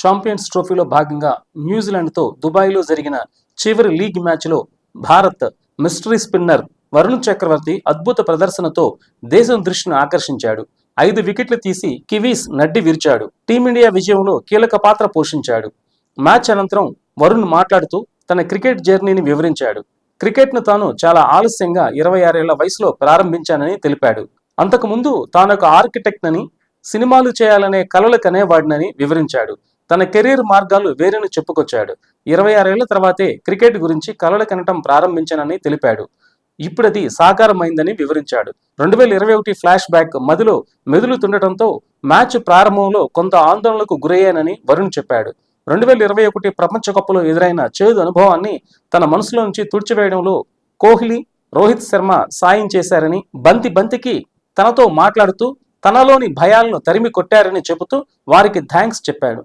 Champions ట్రోఫీలో భాగంగా న్యూజిలాండ్తో దుబాయ్లో జరిగిన చివరి లీగ్ మ్యాచ్లో భారత్ మిస్టరీ స్పిన్నర్ వరుణ్ చక్రవర్తి అద్భుత ప్రదర్శనతో దేశం దృష్టిని ఆకర్షించాడు. ఐదు వికెట్లు తీసి కివీస్ నడ్డి విరిచాడు. టీమిండియా విజయంలో కీలక పాత్ర పోషించాడు. మ్యాచ్ అనంతరం వరుణ్ మాట్లాడుతూ తన క్రికెట్ జర్నీని వివరించాడు. క్రికెట్ను తాను చాలా ఆలస్యంగా ఇరవై ఆరేళ్ళ వయసులో ప్రారంభించానని తెలిపాడు. అంతకుముందు తానొక ఆర్కిటెక్ట్ అని సినిమాలు చేయాలనే కలలు కనేవాడినని వివరించాడు. తన కెరీర్ మార్గాలు వేరేని చెప్పుకొచ్చాడు. ఇరవై ఆరేళ్ళ తర్వాతే క్రికెట్ గురించి కలలు కనటం ప్రారంభించానని తెలిపాడు. ఇప్పుడది సాకారమైందని వివరించాడు. రెండు వేల ఇరవై ఒకటి ఫ్లాష్ బ్యాక్ మదిలో మెదులుతుండటంతో మ్యాచ్ ప్రారంభంలో కొంత ఆందోళనకు గురయ్యానని వరుణ్ చెప్పాడు. రెండు వేల ఇరవై ఒకటి ప్రపంచ కప్లో ఎదురైన చేదు అనుభవాన్ని తన మనసులో నుంచి తుడిచివేయడంలో కోహ్లీ రోహిత్ శర్మ సాయం చేశారని బంతి బంతికి తనతో మాట్లాడుతూ తనలోని భయాలను తరిమి కొట్టారని చెబుతూ వారికి థ్యాంక్స్ చెప్పాడు.